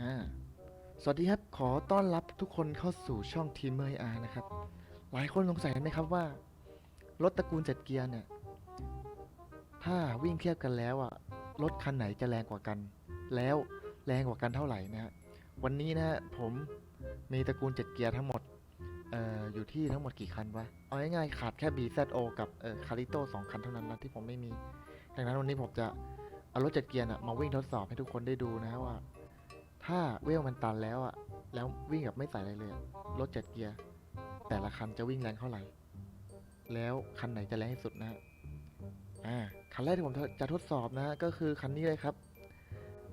อ่าสวัสดีครับ ขอต้อนรับทุกคนเข้าสู่ช่องทีมเมอร์อานะครับ หลายคนสงสัยไหมครับว่า รถตระกูลเจ็ดเกียร์เนี่ย ถ้าวิ่งเทียบกันแล้วอะ รถคันไหนจะแรงกว่ากัน แล้วแรงกว่ากันเท่าไหร่นะฮะ วันนี้นะฮะผมมีตระกูลเจ็ดเกียร์ทั้งหมด เอ่อ อยู่ที่ทั้งหมดกี่คันวะ เอาง่ายๆขาดแค่ BZO กับเอ่อคาริโต้สองคันเท่านั้นนะที่ผมไม่มี ดังนั้นวันนี้ผมจะเอารถเจ็ดเกียร์น่ะมาวิ่งทดสอบให้ทุกคนได้ดูนะว่า ถ้าเวลมันตันแล้วอะแล้ววิ่งแบบไม่ใส่อะไรเลยรถเจ็ดเกียร์ แต่ละคันจะวิ่งแรงเท่าไหร่ แล้วคันไหนจะแรงที่สุดนะฮะอ่าคันแรกที่ผมจะทดสอบนะ ก็คือคันนี้เลยครับ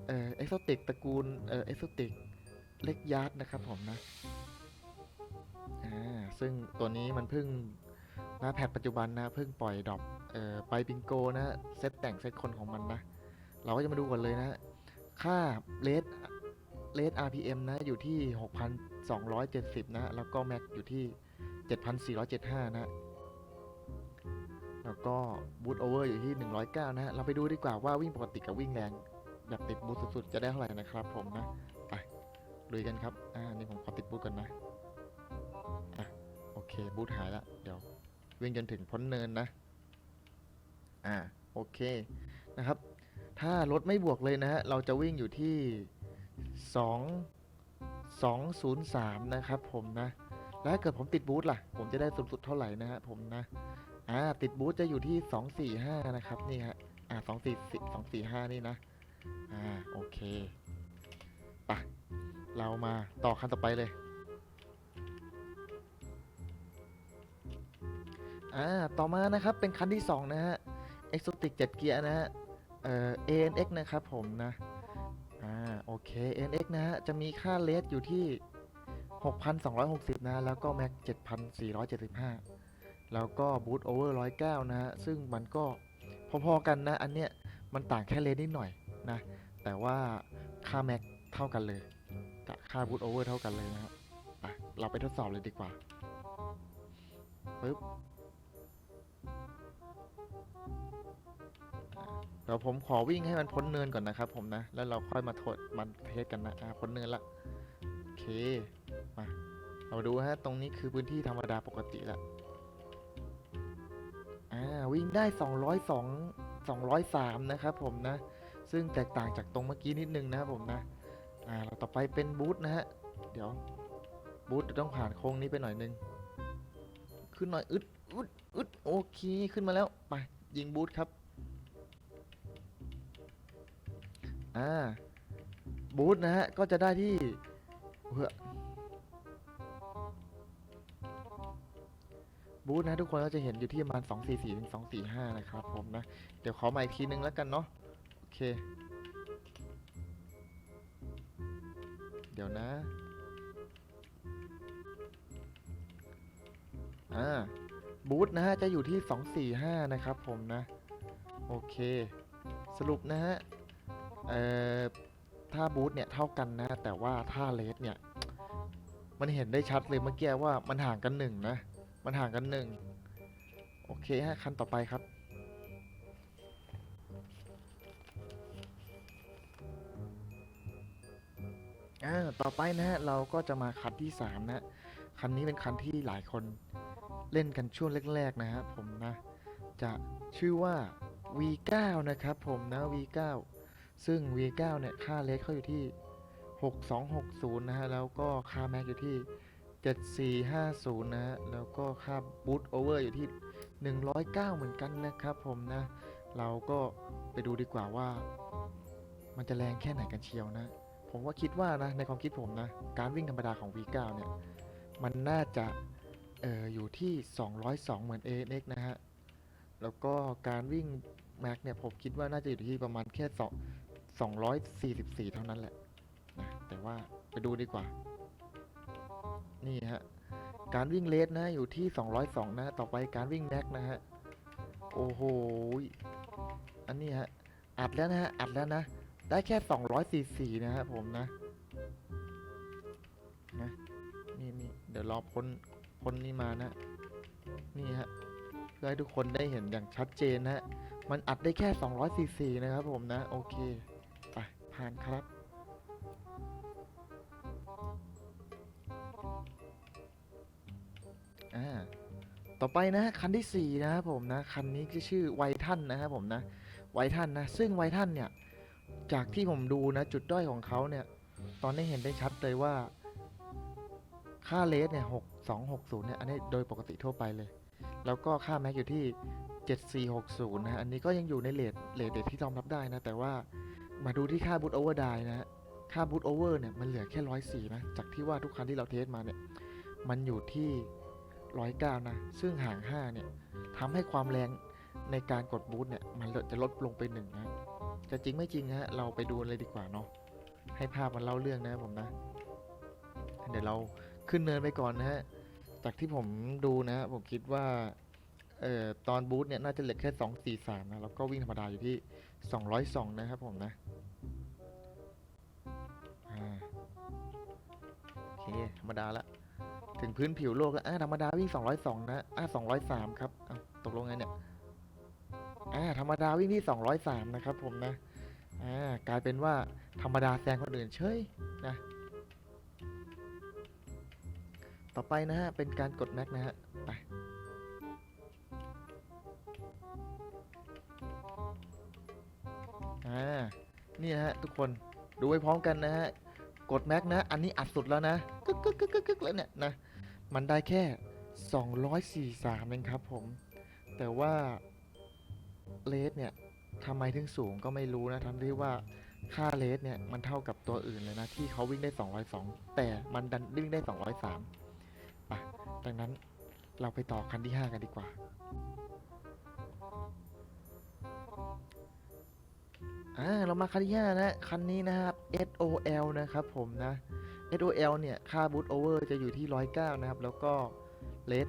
เอ่อเอ็กโซติกตระกูล เอ่อเอ็กโซติกเล็กยาร์ดนะครับผมนะ อ่า ซึ่งตัวนี้มันเพิ่งนะแพทปัจจุบันนะ เพิ่งปล่อยดรอปเอ่อไปบิงโกนะ เซตแต่งเซตคนของมันนะ เราก็จะมาดูกันเลยนะ ค่าเลส เลส RPM นะ อยู่ที่ 6,270 นะ แล้วก็แม็กอยู่ที่ 7,475 นะ แล้วก็บูตโอเวอร์อยู่ที่ 109 นะ เราไปดูดีกว่าว่าวิ่งปกติกับวิ่งแรง แบบติดบูตสุดๆ จะได้เท่าไหร่นะครับผมนะ ไปลุยกันครับ อ่า นี่ผมขอติดบูตก่อนนะ อะ โอเค บูตหายแล้ว เดี๋ยว วิ่งจนถึงพ้นเนินนะ อ่า โอเค นะครับ ถ้ารถไม่บวกเลยนะฮะ เราจะวิ่งอยู่ที่ 2 203 นะครับผมนะ แล้วถ้าเกิดผมติดบูธล่ะ ผมจะได้สูงสุดเท่าไหร่นะฮะผมนะ อ่า ติดบูธจะอยู่ที่ 245 นะครับ นี่ฮะ อ่า24 245 นี่นะ อ่า โอเคปะเรามาต่อคันต่อไปเลย อ่า ต่อมานะครับ เป็นคันที่ 2 นะฮะ Exotic 7 เกียร์นะฮะ เอ่อ ANX นะครับผมนะ อ่าโอเค NX นะฮะจะมีค่าเลสอยู่ที่ 6,260 นะ แล้วก็แม็ก7,475 แล้วก็บูทโอเวอร์109 นะฮะ ซึ่งมันก็พอๆกันนะ อันเนี้ยมันต่างแค่เลสนิดหน่อยนะ แต่ว่าค่าแม็กเท่ากันเลยกับค่าบูทโอเวอร์เท่ากันเลยนะครับอะเราไปทดสอบเลยดีกว่าปึ๊บ เดี๋ยวผมขอวิ่งให้มันพ้นเนินก่อนนะครับ ผมนะ แล้วเราค่อยมาทดมันเทสกันนะอ่าพ้นเนินละโอเค มา เราดูฮะ ตรงนี้คือพื้นที่ธรรมดาปกติละอ่า วิ่งได้ 202 203 นะครับผมนะ ซึ่งแตกต่างจากตรงเมื่อกี้นิดนึงนะครับผมนะ อ่า เราต่อไปเป็นบูธนะฮะ เดี๋ยว บูธจะต้องผ่านโค้งนี้ไปหน่อยนึง ขึ้นหน่อย อึด อึด อึด โอเค ขึ้นมาแล้ว ไป ยิงบูธครับ อ่า บูธนะฮะ ก็จะได้ที่เพื่อบูธนะทุกคนก็จะเห็นอยู่ที่ประมาณ 2 4 4ถึง2 4 5 นะครับผมนะ เดี๋ยวขอมาอีกทีนึงแล้วกันเนาะ โอเค เดี๋ยวนะ อ่า บูธนะฮะ จะอยู่ที่ 2 4 5 นะครับผมนะ โอเค สรุปนะฮะ เอ่อถ้าบูธเนี่ยเท่ากันนะ แต่ว่าถ้าเลสเนี่ย มันเห็นได้ชัดเลยเมื่อกี้ว่ามันห่างกันหนึ่งนะ มันห่างกันหนึ่งโอเคฮะคันต่อไปครับ อ่า ต่อไปนะฮะ เราก็จะมาคันที่สามนะ คันนี้เป็นคันที่หลายคนเล่นกันช่วงแรก ๆ นะฮะผมนะ จะชื่อว่า V9 นะครับผมนะ V9 ซึ่ง V9 เนี่ยค่าเลสเขาอยู่ที่ 6260 นะฮะ แล้วก็ค่าแม็กอยู่ที่ 7450 นะฮะ แล้วก็ค่าบูตโอเวอร์อยู่ที่ 109 เหมือนกันนะครับผมนะ เราก็ไปดูดีกว่าว่า มันจะแรงแค่ไหนกันเชียวนะ ผมว่าคิดว่านะในความคิดผมนะ การวิ่งธรรมดาของ V9 เนี่ย มันน่าจะเอออยู่ที่ 202 เหมือน ANX นะฮะ แล้วก็การวิ่งแม็กเนี่ยผมคิดว่าน่าจะอยู่ที่ประมาณแค่สอง 244 เท่านั้นแหละนะแต่ว่าไปดูดีกว่า นี่ฮะ การวิ่งเลสนะอยู่ที่ 202 นะ ต่อไปการวิ่งแม็กนะฮะ โอ้โห อันนี้ฮะ อัดแล้วนะฮะ อัดแล้วนะ ได้แค่ 244 นะฮะผมนะนะนี่นี่เดี๋ยวรอพ้นพ้นนี้มานะ นี่ฮะ เพื่อให้ทุกคนได้เห็นอย่างชัดเจนนะฮะ มันอัดได้แค่ 244 นะครับผมนะ โอเค ผ่านครับ อ่า ต่อไปนะคันที่ 4 นะครับผมนะคันนี้จะชื่อไวท่านนะครับผมนะไวท่านนะ ซึ่งไวท่านเนี่ย จากที่ผมดูนะจุดด้อยของเขาเนี่ย ตอนนี้เห็นได้ชัดเลยว่า ค่าเลสเนี่ยหกสองหกศูนย์เนี่ยอันนี้โดยปกติทั่วไปเลย แล้วก็ค่าแม็กอยู่ที่ 7460 นะฮะ อันนี้ก็ยังอยู่ในเลทเลทเดทที่ยอมรับได้นะ แต่ว่า มาดูที่ค่าบูตโอเวอร์ไดนะฮะ ค่าบูตโอเวอร์เนี่ยมันเหลือแค่ร้อยสี่นะ จากที่ว่าทุกคันที่เราเทสมาเนี่ย มันอยู่ที่ร้อยเก้านะ ซึ่งห่างห้าเนี่ยทำให้ความแรงในการกดบูตเนี่ยมันจะลดลงไปหนึ่งนะ จะจริงไม่จริงนะฮะ เราไปดูเลยดีกว่าเนาะ ให้ภาพมันเล่าเรื่องนะผมนะ เดี๋ยวเราขึ้นเนินไปก่อนนะฮะ จากที่ผมดูนะ ผมคิดว่า เอ่อตอนบูตเนี่ยน่าจะเหลือแค่สองสี่สามนะ แล้วก็วิ่งธรรมดาอยู่ที่สองร้อยสองนะครับผมนะโอเค ธรรมดาละ ถึงพื้นผิวโลกแล้วอ่าธรรมดาวิ่ง202นะอ่า203ครับตกลงไงเนี่ยอ่าธรรมดาวิ่งที่203นะครับผมนะอ่ากลายเป็นว่าธรรมดาแซงคนอื่นเฉยนะ ต่อไปนะฮะ เป็นการกดแม็กนะฮะ คนดูไปพร้อมกันนะฮะ กดแม็กนะ อันนี้อัดสุดแล้วนะกึกกึกกึกกึกกึกแล้วเนี่ยนะ มันได้แค่ 243เองครับผม แต่ว่าเลสเนี่ยทำไมถึงสูงก็ไม่รู้นะทั้งที่ว่าค่าเลสเนี่ยมันเท่ากับตัวอื่นเลยนะ ที่เขาวิ่งได้ 202 แต่มันดันวิ่งได้ 203ป่ะดังนั้นเราไปต่อคันที่ 5 กันดีกว่า อ่าเรามาคันที่5นะคันนี้นะครับ SOL นะครับผมนะ SOL เนี่ยค่าบูตโอเวอร์จะอยู่ที่ 109 นะครับ แล้วก็เลส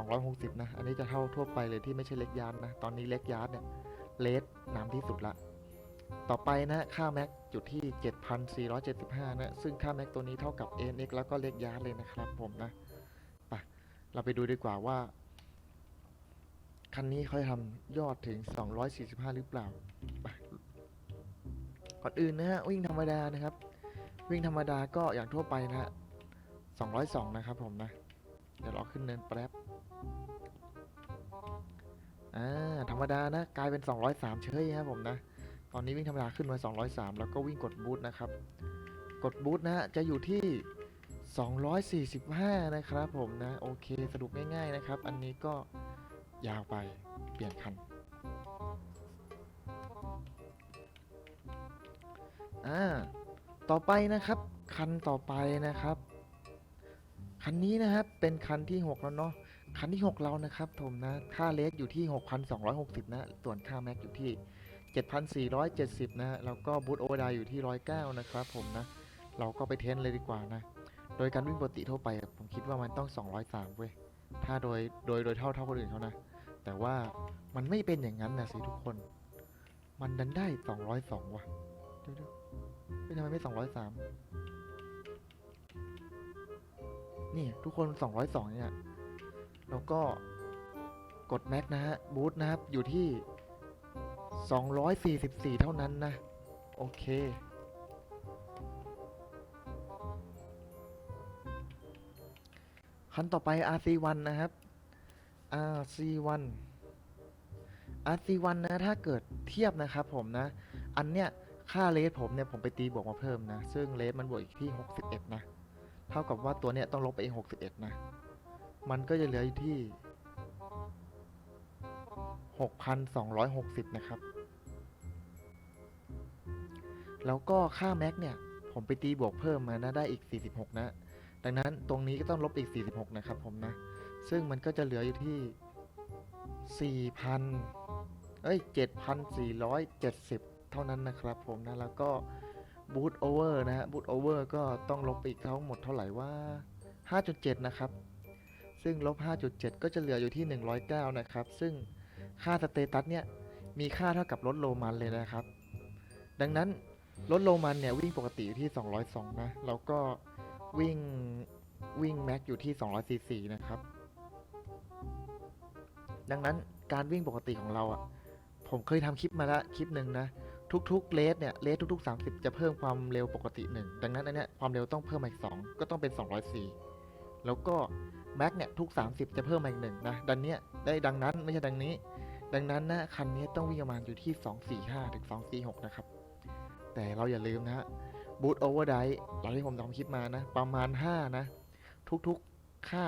6,260 นะ อันนี้จะเท่าทั่วไปเลยที่ไม่ใช่เล็กยาร์ดนะ ตอนนี้เล็กยาร์ดเนี่ยเลสนำที่สุดละ ต่อไปนะค่าแม็กอยู่ที่ 7,475 นะ ซึ่งค่าแม็กตัวนี้เท่ากับ NX แล้วก็เล็กยาร์ดเลยนะครับผมนะไปเราไปดูดีกว่าว่า คันนี้เขาทำยอดถึง 245 หรือเปล่าไป ก่อนอื่นนะฮะวิ่งธรรมดานะครับ วิ่งธรรมดาก็อย่างทั่วไปนะฮะ202 นะครับผมนะ เดี๋ยวเราขึ้นเนินแป๊บอ่าธรรมดานะกลายเป็น 203 เฉยครับผมนะ ตอนนี้วิ่งธรรมดาขึ้นมา 203 แล้วก็วิ่งกดบูทนะครับ กดบูทนะฮะจะอยู่ที่ 245 นะครับผมนะ โอเคสรุปง่ายๆนะครับ อันนี้ก็ยาวไปเปลี่ยนคัน อ่าต่อไปนะครับ คันต่อไปนะครับ คันนี้นะครับเป็นคันที่ 6 แล้วเนาะคันที่ 6 เรานะครับผมนะค่าเลสอยู่ที่ 6,260 นะ ส่วนค่าแม็กอยู่ที่ 7,470 นะ แล้วก็บูตโอเวอร์ไดอยู่ที่ 109 นะครับผมนะ เราก็ไปเทสเลยดีกว่านะ โดยการวิ่งปกติทั่วไป ผมคิดว่ามันต้อง 203 เว้ย ถ้าโดยโดยโดยเท่าเท่าคนอื่นเขานะ แต่ว่ามันไม่เป็นอย่างนั้นนะสิทุกคน มันดันได้ 202 ว่ะเดี๋ยว เฮ้ยทำไมไม่203นี่ทุกคน202เนี่ยแล้วก็กดแม็กนะฮะบูทนะครับ อยู่ที่244เท่านั้นนะ โอเคคันต่อไป RC1 นะครับ RC1 RC1 นะ ถ้าเกิดเทียบนะครับผมนะ อันเนี้ย ค่าเลสผมเนี่ยผมไปตีบวกมาเพิ่มนะ ซึ่งเลสมันบวกอีกที่ 61 นะ เท่ากับว่าตัวเนี้ยต้องลบไปอีก61 นะ มันก็จะเหลืออยู่ที่ 6,260 นะครับ แล้วก็ค่าแม็กเนี่ย ผมไปตีบวกเพิ่มมานะได้อีก 46 นะ ดังนั้นตรงนี้ก็ต้องลบอีก 46 นะครับผมนะ ซึ่งมันก็จะเหลืออยู่ที่ 4,000 เอ้ย 7,470 เท่านั้นนะครับผมนะแล้วก็บูตโอเวอร์นะฮะบูตโอเวอร์ก็ต้องลบไปอีกทั้งหมดเท่าไหร่ว่า 5.7 นะครับ ซึ่งลบ 5.7 ก็จะเหลืออยู่ที่ 109 นะครับ ซึ่งค่าสเตตัสเนี่ย มีค่าเท่ากับรถโรมันเลยนะครับ ดังนั้นรถโรมันเนี่ย วิ่งปกติอยู่ที่ 202 นะ แล้วก็วิ่งวิ่งแม็กอยู่ที่ 244 นะครับ ดังนั้นการวิ่งปกติของเราอะ่ะผมเคยทำคลิปมาแล้วคลิปหนึ่งนะ ทุกๆเลสเนี่ยเลสทุก ๆ 30 จะเพิ่มความเร็วปกติหนึ่งดังนั้นอันเนี้ยความเร็วต้องเพิ่มมาอีก 2 ก็ต้องเป็น 204 แล้วก็แม็กเนี่ยทุก 30 จะเพิ่มมาอีกหนึ่งนะดังเนี้ยได้ดังนั้นไม่ใช่ดังนี้ ดังนั้นนะคันนี้ต้องวิ่งประมาณอยู่ที่ 245 ถึง 246 นะครับ แต่เราอย่าลืมนะฮะบูทโอเวอร์ไดเราที่ผมทำคลิปมานะ ประมาณ 5 นะ ทุกๆค่า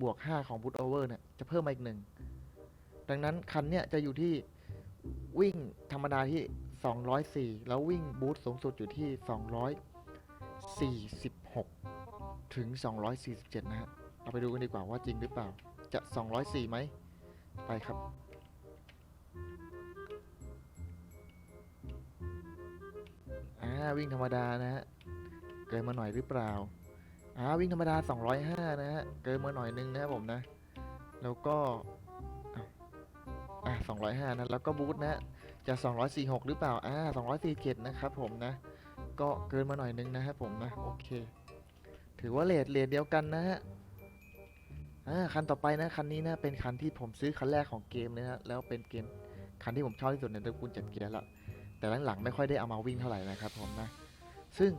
บวก 5 ของบูทโอเวอร์เนี่ยจะเพิ่มมาอีกหนึ่งดังนั้นคันเนี้ยจะอยู่ที่วิ่งธรรมดาที่ 204 แล้ววิ่งบูทสูงสุดอยู่ที่ 246 ถึง 247 นะฮะ เราไปดูกันดีกว่าว่าจริงหรือเปล่า จะ 204 ไหม ไปครับ อ่า วิ่งธรรมดานะฮะ เกินมาหน่อยหรือเปล่า อ่า วิ่งธรรมดา 205 นะฮะ เกินมาหน่อยนึงนะครับผมนะ แล้วก็ อ่า205 นะ แล้วก็บูทนะ จะ 246 หรือเปล่า อ่า 247 นะครับผมนะ ก็เกินมาหน่อยนึงนะครับผมนะ โอเค ถือว่าเลทเลทเดียวกันนะฮะ อ่า คันต่อไปนะ คันนี้นะ เป็นคันที่ผมซื้อคันแรกของเกมนะฮะแล้วเป็นเกม คันที่ผมชอบที่สุดในตระกูลเจ็ดเกียร์ละ แต่หลังๆไม่ค่อยได้เอามาวิ่งเท่าไหร่นะครับผมนะ ซึ่ง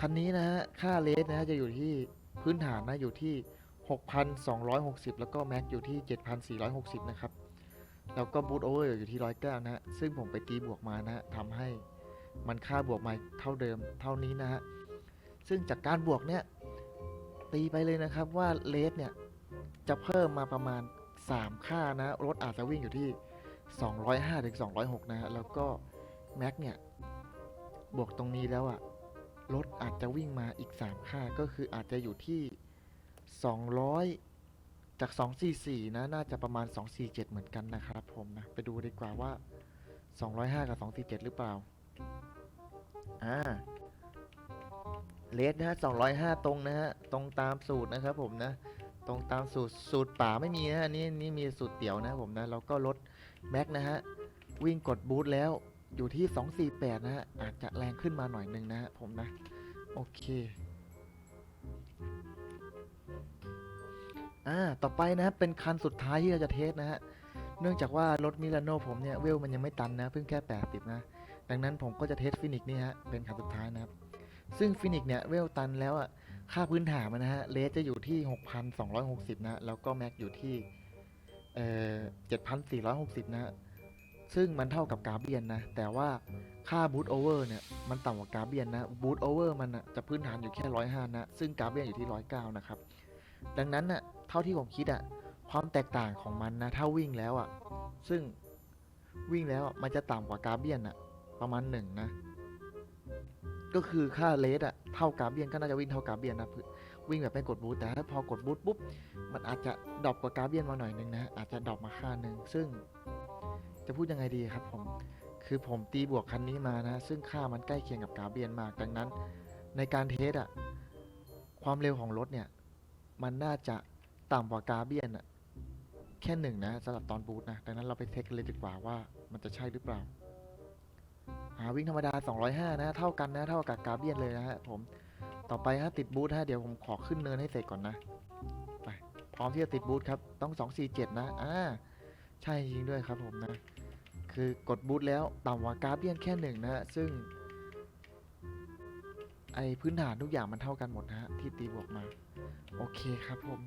คันนี้นะฮะ ค่าเลสนะฮะ จะอยู่ที่พื้นฐานนะ อยู่ที่ 6,260 แล้วก็แม็กอยู่ที่ 7,460 นะครับ แล้วก็บูทโอเวอร์อยู่ที่109นะฮะ ซึ่งผมไปตีบวกมานะฮะทำให้มันค่าบวกมาเท่าเดิมเท่านี้นะฮะ ซึ่งจากการบวกเนี่ย ตีไปเลยนะครับว่าเลสเนี่ย จะเพิ่มมาประมาณ 3 ค่านะ รถอาจจะวิ่งอยู่ที่ 205ถึง206 นะฮะ แล้วก็แม็กเนี่ย บวกตรงนี้แล้วอะรถอาจจะวิ่งมาอีก 3 ค่าก็คืออาจจะอยู่ที่ 200 จาก 244 นะ น่าจะประมาณ 247 เหมือนกันนะครับผมนะ ไปดูดีกว่าว่า 205 กับ 247 หรือเปล่า อ่า เลสนะฮะ 205 ตรงนะฮะ ตรงตามสูตรนะครับผมนะ ตรงตามสูตร สูตรป่าไม่มีนะฮะ นี่นี่มีสูตรเตี๋ยวนะผมนะ แล้วก็รถแม็กนะฮะ วิ่งกดบูทแล้ว อยู่ที่ 248 นะฮะ อาจจะแรงขึ้นมาหน่อยนึงนะฮะผมนะ โอเค อ่า ต่อไปนะครับเป็นคันสุดท้ายที่เราจะเทสนะฮะ เนื่องจากว่ารถมิลานโนผมเนี่ยเวลมันยังไม่ตันนะ เพิ่งแค่ 80 นะ ดังนั้นผมก็จะเทสฟินิกนี่ฮะ เป็นคันสุดท้ายนะครับ ซึ่งฟินิกเนี่ยเวลตันแล้วอะ ค่าพื้นฐานมันนะฮะ เลสจะอยู่ที่ 6,260 นะ แล้วก็แม็กอยู่ที่ เอ่อ 7,460 นะฮะซึ่งมันเท่ากับกาเบียนนะ แต่ว่าค่าบูทโอเวอร์เนี่ยมันต่ำกว่ากาเบียนนะ บูทโอเวอร์มันอะจะพื้นฐานอยู่แค่ 105 นะ ซึ่งกาเบียนอยู่ที่ 109 นะครับ ดังนั้นน่ะ เท่าที่ผมคิดอะความแตกต่างของมันนะถ้าวิ่งแล้วอะซึ่งวิ่งแล้วมันจะต่ำกว่ากาเบียนอะประมาณหนึ่งนะ ก็คือค่าเลสอะเท่ากาเบียนก็น่าจะวิ่งเท่ากาเบียนนะวิ่งแบบไม่กดบูทแต่ถ้าพอกดบูทปุ๊บมันอาจจะดรอปกว่ากาเบียนมาหน่อยนึงนะอาจจะดรอปมาค่าหนึ่งซึ่งจะพูดยังไงดีครับผมคือผมตีบวกคันนี้มานะ ซึ่งค่ามันใกล้เคียงกับกาเบียนมากดังนั้น ในการเทสอะความเร็วของรถเนี่ย มันน่าจะ ต่ำกว่ากาเบียนอะแค่หนึ่งนะสำหรับตอนบูทนะ ดังนั้นเราไปเทสกันเลยดีกว่าว่ามันจะใช่หรือเปล่าอ่าวิ่งธรรมดา 205 นะ เท่ากันนะ เท่ากับกาเบียนเลยนะฮะผม ต่อไปฮะติดบูทฮะเดี๋ยวผมขอขึ้นเนินให้เสร็จก่อนนะ ไป พร้อมที่จะติดบูทครับ ต้อง 247 นะ อ่า ใช่จริงด้วยครับผมนะ คือกดบูทแล้วต่ำกว่ากาเบียนแค่หนึ่งนะฮะซึ่ง ไอพื้นฐานทุกอย่างมันเท่ากันหมดนะฮะที่ตีบวกมา โอเคครับผม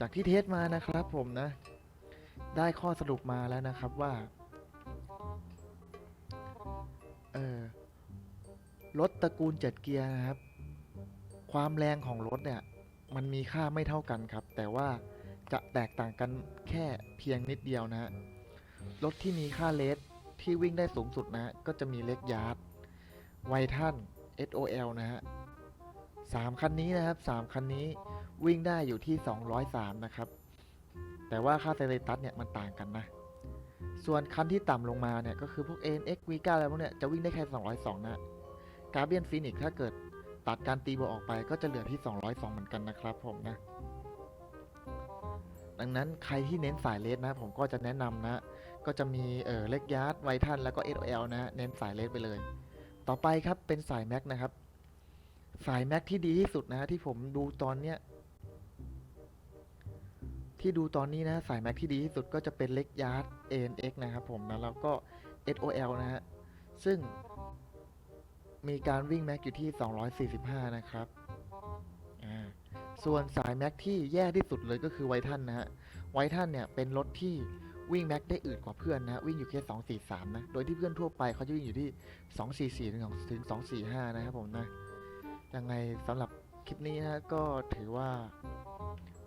จากที่เทสมานะครับผมนะ ได้ข้อสรุปมาแล้วนะครับว่า เออรถตระกูลเจ็ดเกียร์นะครับ ความแรงของรถเนี่ย มันมีค่าไม่เท่ากันครับ แต่ว่าจะแตกต่างกันแค่เพียงนิดเดียวนะฮะ รถที่มีค่าเลสที่วิ่งได้สูงสุดนะ ก็จะมีเล็กยาร์ดไวทัน SOL นะฮะสามคันนี้นะครับสามคันนี้ วิ่งได้อยู่ที่ 203 นะครับ แต่ว่าค่าเซเลตัสเนี่ยมันต่างกันนะ ส่วนคันที่ต่ำลงมาเนี่ยก็คือพวก NX V9 อะไรพวกเนี่ยจะวิ่งได้แค่ 202 นะกาเบียนฟินิกถ้าเกิดตัดการตีบวกออกไปก็จะเหลือที่ 202 เหมือนกันนะครับผมนะ ดังนั้นใครที่เน้นสายเลสนะ ผมก็จะแนะนำนะ ก็จะมีเออเล็กยาร์ดไวทันแล้วก็ SOL นะ เน้นสายเลสไปเลย ต่อไปครับเป็นสายแม็กนะครับ สายแม็กที่ดีที่สุดนะที่ผมดูตอนเนี้ย ที่ดูตอนนี้นะสายแม็กที่ดีที่สุดก็จะเป็นเล็กยาร์ด ANX นะครับผมนะแล้วก็ SOL นะฮะซึ่งมีการวิ่งแม็กอยู่ที่ 245 นะครับ ส่วนสายแม็กที่แย่ที่สุดเลยก็คือไวทันนะฮะ ไวทันเนี่ยเป็นรถที่วิ่งแม็กได้อืดกว่าเพื่อนนะ วิ่งอยู่แค่สองสี่สามนะ โดยที่เพื่อนทั่วไปเขาจะวิ่งอยู่ที่สองสี่สี่ถึงถึงสองสี่ห้านะครับผมนะ ยังไงสำหรับคลิปนี้นะก็ถือว่า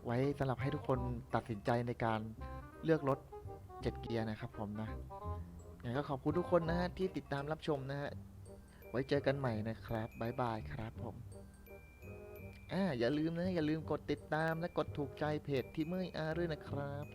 ไว้สำหรับให้ทุกคนตัดสินใจในการเลือกรถเจ็ดเกียร์นะครับผมนะยังไงก็ขอบคุณทุกคนนะฮะที่ติดตามรับชมนะฮะไว้เจอกันใหม่นะครับบายบายครับผมอ่าอย่าลืมนะ อย่าลืมกดติดตามและกดถูกใจเพจที่เมื่อยอาด้วยนะครับ